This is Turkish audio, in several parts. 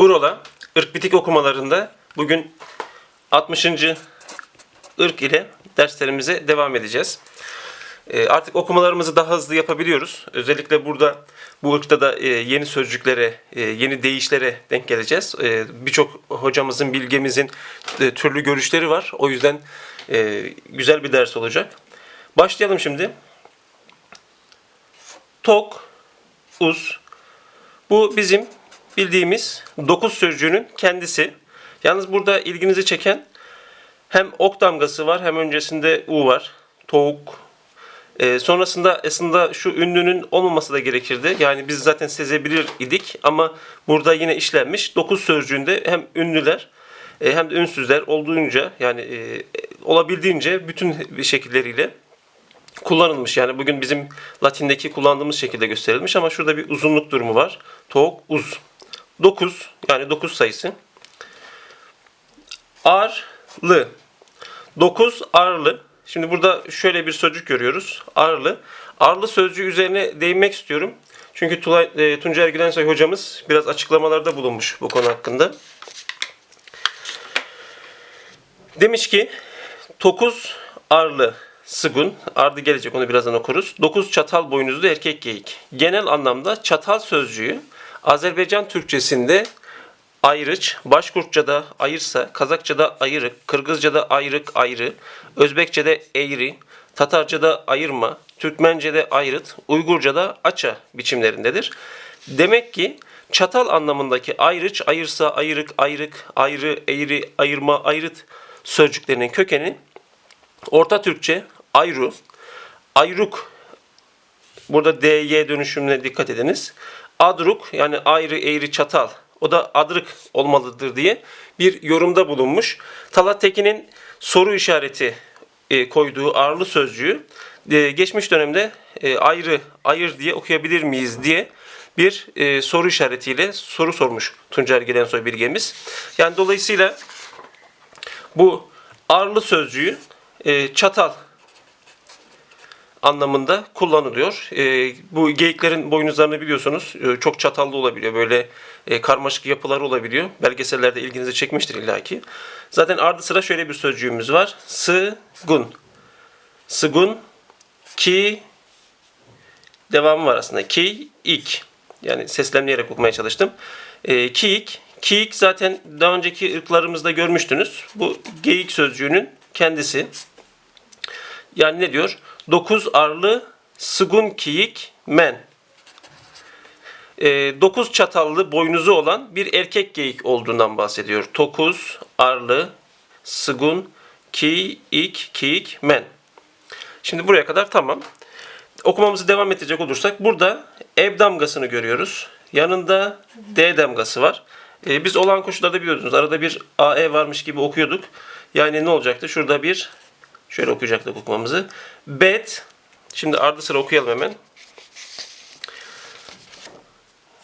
Uğrola ırk bitik okumalarında bugün 60. ırk ile derslerimize devam edeceğiz. Ee, Artık okumalarımızı daha hızlı yapabiliyoruz. Özellikle burada bu ırkta da e, yeni sözcüklere, e, yeni deyişlere denk geleceğiz. E, Birçok hocamızın, bilgemizin türlü görüşleri var. O yüzden güzel bir ders olacak. Başlayalım şimdi. Tok, uz, bu bizim bildiğimiz dokuz sözcüğünün kendisi. Yalnız burada ilginizi çeken hem ok damgası var hem öncesinde u var. Tavuk. Ee, sonrasında aslında şu ünlünün olmaması da gerekirdi. Yani biz zaten sezebilir idik ama burada yine işlenmiş. Dokuz sözcüğünde hem ünlüler e, hem de ünsüzler olduğunca yani e, olabildiğince bütün şekilleriyle kullanılmış. Yani bugün bizim Latin'deki kullandığımız şekilde gösterilmiş ama şurada bir uzunluk durumu var. Tok, uz. 9 yani 9 sayısı. Arlı. 9 arlı. Şimdi burada şöyle bir sözcük görüyoruz. Arlı. Arlı sözcüğü üzerine değinmek istiyorum. Çünkü Tulay, e, Tuncer Gülensoy hocamız biraz açıklamalarda bulunmuş bu konu hakkında. Demiş ki 9 arlı sıgun, ardı gelecek onu birazdan okuruz. 9 çatal boynuzlu erkek geyik. Genel anlamda çatal sözcüğü Azerbaycan Türkçesinde ayrıç, Başkurtça'da ayırsa, Kazakça'da ayırık, Kırgızca'da ayrık ayrı, Özbekçe'de eğri, Tatarca'da ayırma, Türkmence'de ayrıt, Uygurca'da aça biçimlerindedir. Demek ki çatal anlamındaki ayrıç, ayırsa, ayırık, ayrık, ayrı, eğri, ayırma, ayrıt sözcüklerinin kökeni Orta Türkçe ayru, ayruk Burada DY dönüşümüne dikkat ediniz. Adruk yani ayrı eğri çatal. O da adrık olmalıdır diye bir yorumda bulunmuş. Talat Tekin'in soru işareti e, koyduğu ağırlı sözcüğü e, geçmiş dönemde e, ayrı, ayır diye okuyabilir miyiz diye bir e, soru işaretiyle soru sormuş Tuncer Gelensoy bilgemiz. Yani dolayısıyla bu arlı sözcüğü çatal anlamında kullanılıyor. E, bu geyiklerin boynuzlarını biliyorsunuz e, çok çatallı olabiliyor. Böyle e, karmaşık yapılar olabiliyor. Belgesellerde ilginizi çekmiştir illaki. Zaten ardı sıra şöyle bir sözcüğümüz var. Sıgun. Sıgun ki devamı var aslında. Ki ik. Yani seslemleyerek okumaya çalıştım. E, kiik. Kiik zaten daha önceki ırklarımızda görmüştünüz. Bu geyik sözcüğünün kendisi. Yani ne diyor? Dokuz arlı sıgun kiyik men. E, dokuz çatallı boynuzu olan bir erkek geyik olduğundan bahsediyor. Dokuz arlı sıgun kiyik kiyik men. Şimdi buraya kadar tamam. Okumamızı devam edecek olursak burada ev damgasını görüyoruz. Yanında D damgası var. E, biz olan koşullarda biliyordunuz. Arada bir AE varmış gibi okuyorduk. Yani ne olacaktı? Şurada bir Şöyle okuyacaktık okumamızı. Bet. Şimdi ardı sıra okuyalım hemen.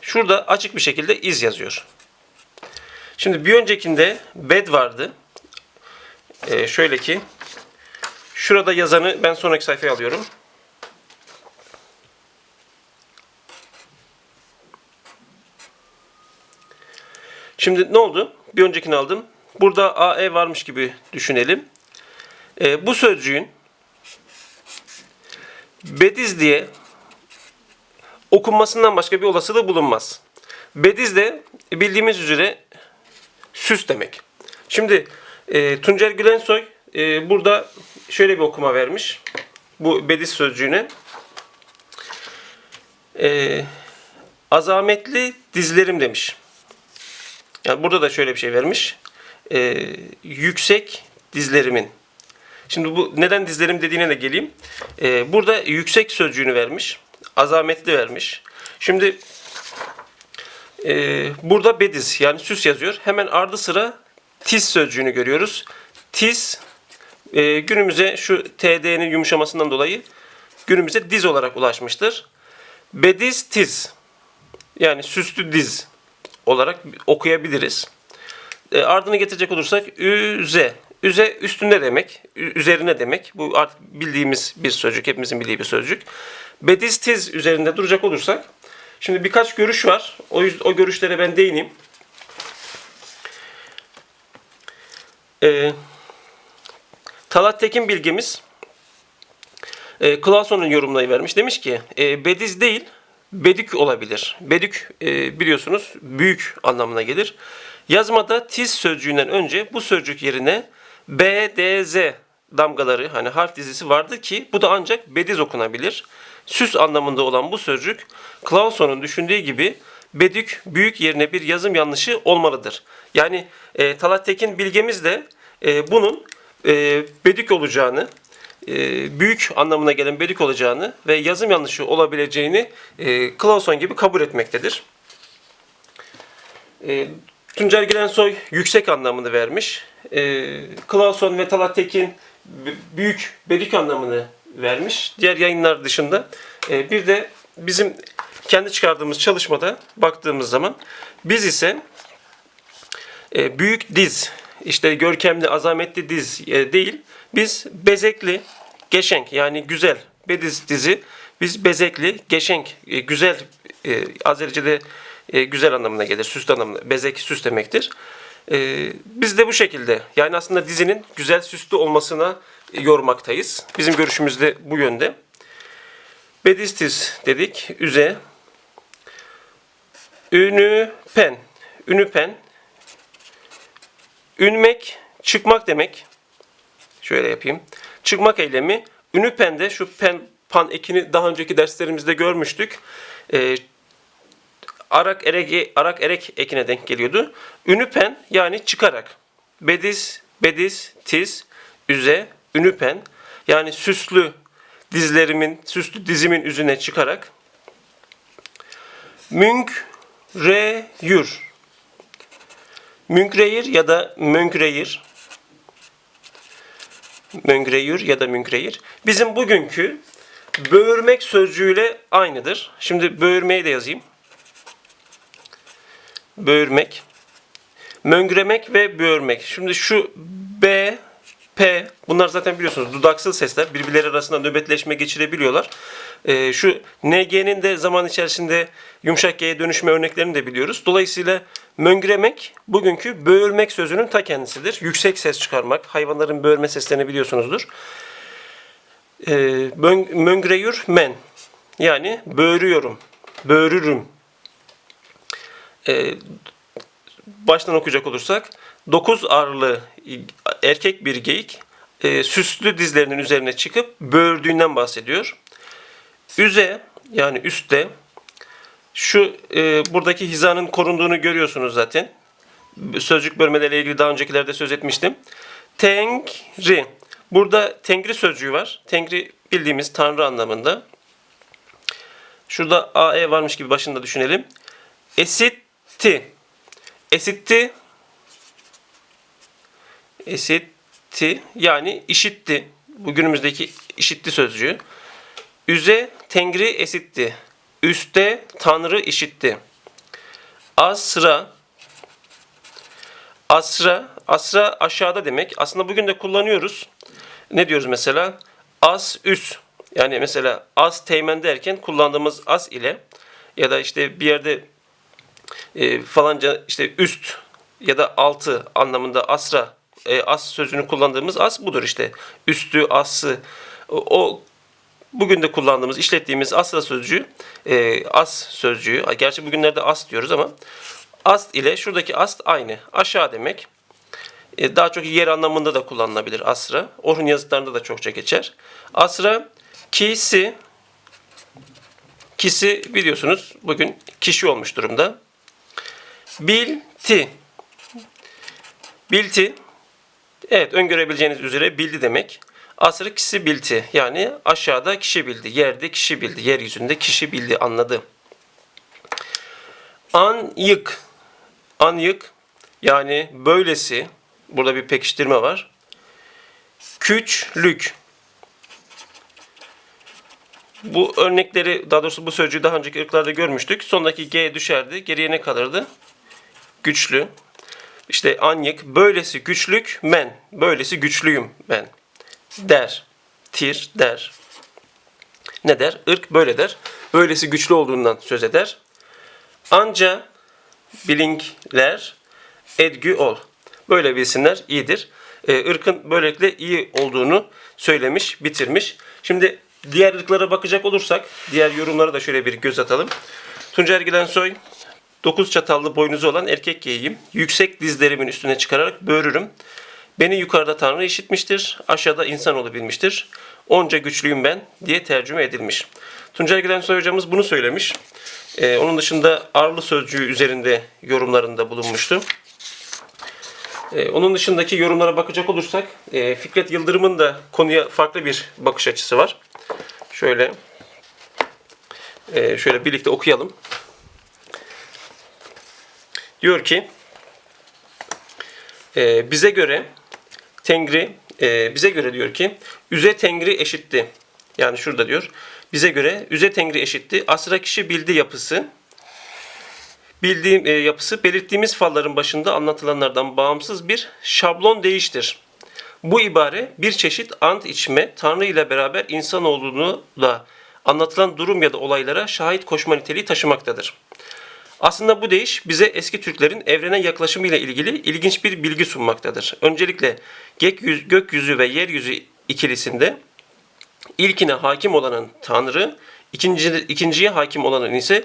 Şurada açık bir şekilde iz yazıyor. Şimdi bir öncekinde bed vardı. Ee, şöyle ki şurada yazanı ben sonraki sayfaya alıyorum. Şimdi ne oldu? Bir öncekini aldım. Burada AE varmış gibi düşünelim. E, bu sözcüğün bediz diye okunmasından başka bir olasılığı bulunmaz. Bediz de bildiğimiz üzere süs demek. Şimdi e, Tuncer Gülensoy e, burada şöyle bir okuma vermiş. Bu bediz sözcüğüne. E, azametli dizlerim demiş. Yani burada da şöyle bir şey vermiş. E, yüksek dizlerimin. Şimdi bu neden dizlerim dediğine de geleyim. Ee, burada yüksek sözcüğünü vermiş. Azametli vermiş. Şimdi e, burada bediz yani süs yazıyor. Hemen ardı sıra tiz sözcüğünü görüyoruz. Tiz e, günümüze şu TD'nin yumuşamasından dolayı günümüze diz olarak ulaşmıştır. Bediz tiz yani süslü diz olarak okuyabiliriz. E, ardını getirecek olursak üze Üze üstünde demek, üzerine demek. Bu artık bildiğimiz bir sözcük, hepimizin bildiği bir sözcük. Bediz tiz üzerinde duracak olursak, şimdi birkaç görüş var. O, o görüşlere ben değineyim. Ee, Talat Tekin bilgimiz e, Clauson'un yorumlayı vermiş. Demiş ki e, bediz değil bedük olabilir. Bedük e, biliyorsunuz büyük anlamına gelir. Yazmada tiz sözcüğünden önce bu sözcük yerine B, D, Z damgaları hani harf dizisi vardır ki bu da ancak bediz okunabilir. Süs anlamında olan bu sözcük Clauson'un düşündüğü gibi bedük büyük yerine bir yazım yanlışı olmalıdır. Yani e, Talat Tekin bilgemiz de e, bunun e, bedük olacağını, e, büyük anlamına gelen bedik olacağını ve yazım yanlışı olabileceğini e, Clauson gibi kabul etmektedir. E, Tuncer Girensoy yüksek anlamını vermiş. E, Clauson ve Talat Tekin büyük bedik anlamını vermiş. Diğer yayınlar dışında. E, bir de bizim kendi çıkardığımız çalışmada baktığımız zaman biz ise e, büyük diz, işte görkemli, azametli diz e, değil. Biz bezekli, geçenk yani güzel bediz dizi. Biz bezekli, geçenk, e, güzel e, Azerice'de e, güzel anlamına gelir. Süs anlamına, bezek süs demektir. E, biz de bu şekilde yani aslında dizinin güzel süslü olmasına yormaktayız. Bizim görüşümüz de bu yönde. Bedistis dedik. Üze. Ünü pen. Ünü pen. Ünmek, çıkmak demek. Şöyle yapayım. Çıkmak eylemi. Ünü pende şu pen pan ekini daha önceki derslerimizde görmüştük. Ee, arak erek arak erek ekine denk geliyordu. Ünü pen yani çıkarak. Bediz, bediz, tiz, üze, ünü pen yani süslü dizlerimin, süslü dizimin üzerine çıkarak münk, re, yür. Münkreyir ya da mönkreyir. Mönkreyir ya da münkreyir. Bizim bugünkü böğürmek sözcüğüyle aynıdır. Şimdi böğürmeyi de yazayım. Böğürmek. Möngremek ve böğürmek. Şimdi şu B, P bunlar zaten biliyorsunuz dudaksız sesler. Birbirleri arasında nöbetleşme geçirebiliyorlar. Ee, şu NG'nin de zaman içerisinde yumuşak G'ye dönüşme örneklerini de biliyoruz. Dolayısıyla möngremek bugünkü böğürmek sözünün ta kendisidir. Yüksek ses çıkarmak. Hayvanların böğürme seslerini biliyorsunuzdur. Ee, mön- möngreyür men. Yani böğürüyorum. Böğürürüm. Ee, baştan okuyacak olursak 9 arlı erkek bir geyik e, süslü dizlerinin üzerine çıkıp böğürdüğünden bahsediyor. Üze yani üstte şu e, buradaki hizanın korunduğunu görüyorsunuz zaten. Sözcük bölmeleriyle ilgili daha öncekilerde söz etmiştim. Tengri. Burada tengri sözcüğü var. Tengri bildiğimiz tanrı anlamında. Şurada AE varmış gibi başında düşünelim. Esitti. Esitti. Esitti yani işitti. Bugünümüzdeki işitti sözcüğü. Üze Tengri esitti. Üste Tanrı işitti. Asra Asra Asra aşağıda demek. Aslında bugün de kullanıyoruz. Ne diyoruz mesela? As üs. Yani mesela as teğmen derken kullandığımız as ile ya da işte bir yerde e, falanca işte üst ya da altı anlamında asra e, as sözünü kullandığımız as budur işte. Üstü, ası o, bugün de kullandığımız, işlettiğimiz asra sözcüğü e, as sözcüğü. Gerçi bugünlerde as diyoruz ama ast ile şuradaki ast aynı. Aşağı demek. E, daha çok yer anlamında da kullanılabilir asra. Orhun yazıtlarında da çokça geçer. Asra kisi kisi biliyorsunuz bugün kişi olmuş durumda. Bilti. Bilti. Evet öngörebileceğiniz üzere bildi demek. Asrı kişi bilti. Yani aşağıda kişi bildi. Yerde kişi bildi. Yeryüzünde kişi bildi anladı. An yık. An yık. Yani böylesi. Burada bir pekiştirme var. Küçlük. Bu örnekleri, daha doğrusu bu sözcüğü daha önceki ırklarda görmüştük. Sondaki G düşerdi. Geriye ne kalırdı? Güçlü. İşte anyık. Böylesi güçlük men. Böylesi güçlüyüm ben. Der. Tir der. Ne der? Irk böyle der. Böylesi güçlü olduğundan söz eder. Anca bilinkler edgü ol. Böyle bilsinler iyidir. e, ırkın böylelikle iyi olduğunu söylemiş, bitirmiş. Şimdi diğer ırklara bakacak olursak, diğer yorumlara da şöyle bir göz atalım. Tuncer Gilensoy, 9 çatallı boynuzu olan erkek geyiğim. Yüksek dizlerimin üstüne çıkararak böğürürüm. Beni yukarıda Tanrı işitmiştir, aşağıda insanoğlu bilmiştir. Onca güçlüyüm ben diye tercüme edilmiş. Tuncay Gilensoy hocamız bunu söylemiş. Ee, onun dışında arlı sözcüğü üzerinde yorumlarında bulunmuştu. Ee, onun dışındaki yorumlara bakacak olursak e, Fikret Yıldırım'ın da konuya farklı bir bakış açısı var. Şöyle e, şöyle birlikte okuyalım. Diyor ki e, bize göre Tengri e, bize göre diyor ki üze Tengri eşitti. Yani şurada diyor. Bize göre üze Tengri eşitti. Asra kişi bildi yapısı. Bildiğim e, yapısı belirttiğimiz falların başında anlatılanlardan bağımsız bir şablon değiştir. Bu ibare bir çeşit ant içme, Tanrı ile beraber insanoğlunu da anlatılan durum ya da olaylara şahit koşma niteliği taşımaktadır. Aslında bu deyiş bize eski Türklerin evrene yaklaşımı ile ilgili ilginç bir bilgi sunmaktadır. Öncelikle gökyüzü, gökyüzü ve yeryüzü ikilisinde ilkine hakim olanın Tanrı, ikinci, ikinciye hakim olanın ise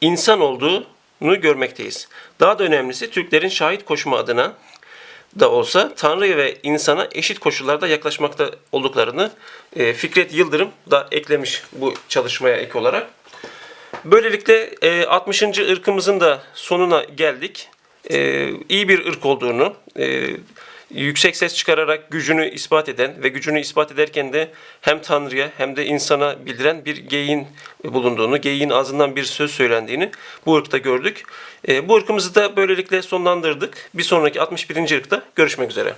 insan olduğunu görmekteyiz. Daha da önemlisi Türklerin şahit koşma adına da olsa Tanrı ve insana eşit koşullarda yaklaşmakta olduklarını e, Fikret Yıldırım da eklemiş bu çalışmaya ek olarak. Böylelikle e, 60. ırkımızın da sonuna geldik. E, iyi bir ırk olduğunu, e, yüksek ses çıkararak gücünü ispat eden ve gücünü ispat ederken de hem Tanrı'ya hem de insana bildiren bir geyin bulunduğunu, geyin ağzından bir söz söylendiğini bu ırkta gördük. E, bu ırkımızı da böylelikle sonlandırdık. Bir sonraki 61. ırkta görüşmek üzere.